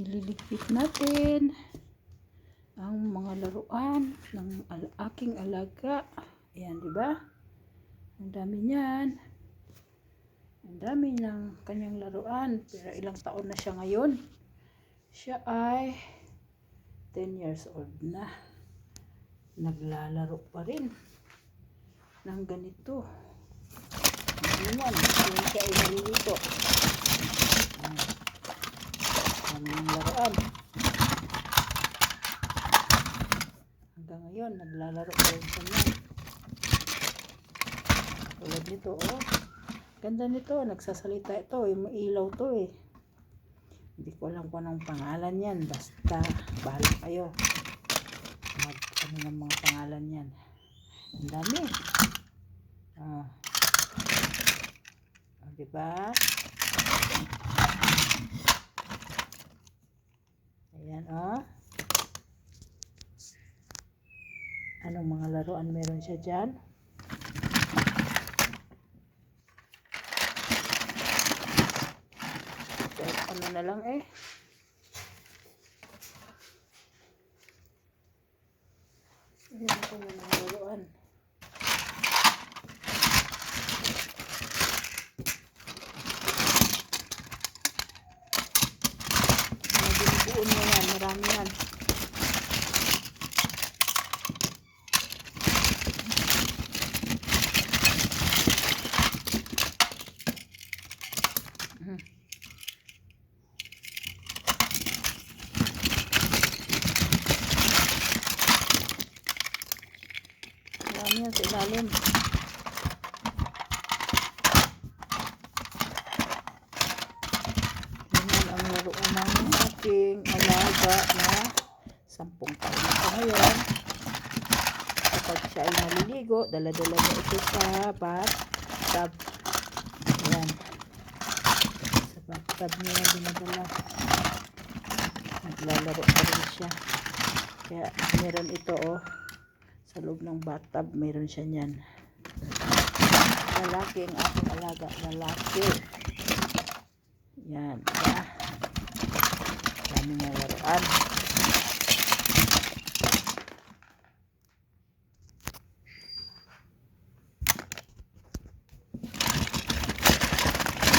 ililigpit natin ang mga laruan ng al- aking alaga. Ayan, di ba? Ang dami niyan. Ang dami ng kanyang laruan. Pero ilang taon na siya ngayon. Siya ay 10 years old na. Naglalaro pa rin ng ganito. Mo, hindi siya ay nalilito. Ayan. Dami ng laruan. Hanggang ngayon, naglalaro pa rin niyan. Tulad nito, oh. Ganda nito, nagsasalita ito. Yung mailaw to eh. Hindi ko alam kung anong pangalan yan. Basta, bahala kayo. Mag, ano ng mga pangalan yan. Ang dami. Ah. Oh, diba? Ayan, oh. Anong mga laruan meron siya dyan? Kahit ano na lang eh. Ayan ako yung mga laruan. Binubuo niya yan. Marami yan. Mhm. Marami yan sa ilalim. Ganyan ang laruan ng aking alaga na sampung taon na siya ngayon. Kapag siya ay naliligo, dala-dala niya ito sa bathtub. Ayan. Sa bathtub niya dinadala. Naglalaro pa rin siya. Kaya meron ito oh. Sa loob ng bathtub, meron siya niyan. Lalaki ang aking alaga. Lalaki. Yan. Diba? Dami niya laruan.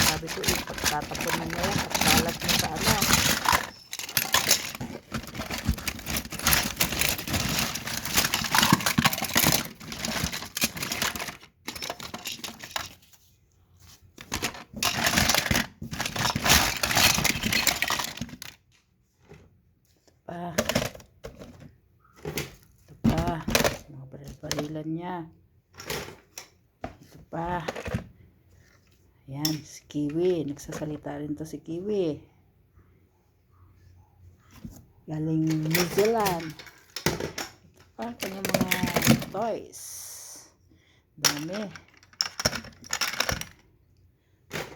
Sabi ko, ipagtatapon na niya yan at balat niya sa ano. pa. Ito pa. Mga baril-barilan niya. Ito pa. Ayan, si Kiwi. Nagsasalita rin to si Kiwi. Galing New Zealand. Ito pa, kanyang mga toys. Dami.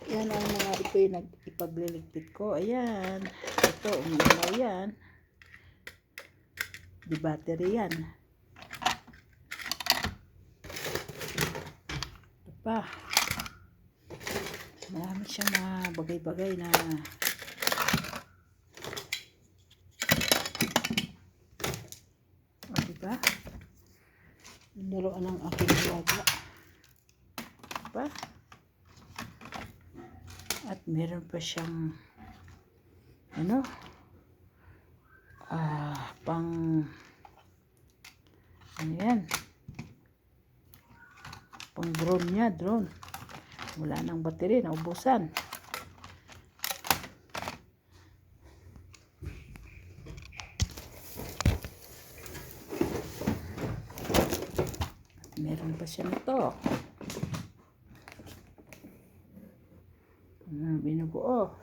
Yan ang mga ito yung nag-ipagliligpit ko. Ayan. Ito, umilaw yan. Di battery yan. Ito pa. Marami siyang mga bagay-bagay na o diba? Yung laruan ng aking alaga. Diba? At meron pa siyang ano? Ah, pang ano yan? Pang drone niya, drone. Wala nang battery, naubusan. At meron pa siya nito. Ah, binubuo.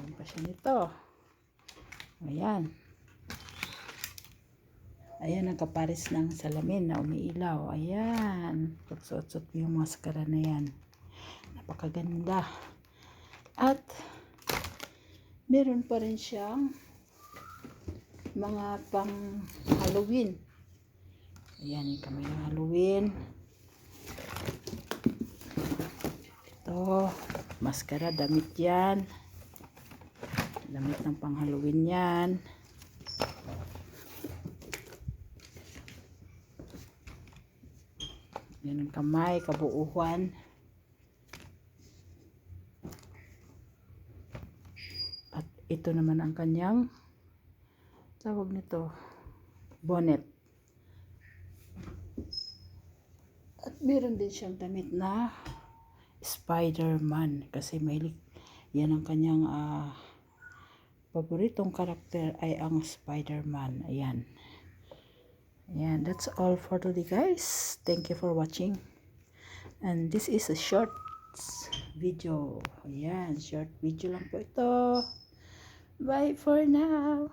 Meron pa siya nito. Ayan. Ayan ang kapares ng salamin na umiilaw. Ayan. Pagsuot-suot mo yung maskara na yan. Napakaganda. At meron pa rin siyang mga pang Halloween. Ayan yung kamay ng Halloween. Ito. maskara, damit yan. Damit ng pang Halloween yan. Yan ang kamay, kabuuhan. At ito naman ang kanyang tawag nito bonnet. At meron din siyang damit na Spider-Man kasi mahilig yan ang kanyang ah, paboritong karakter ay ang Spider-Man. Ayan. Ayan, that's all for today guys. Thank you for watching. And this is a short video. Ayan, short video lang po ito. Bye for now.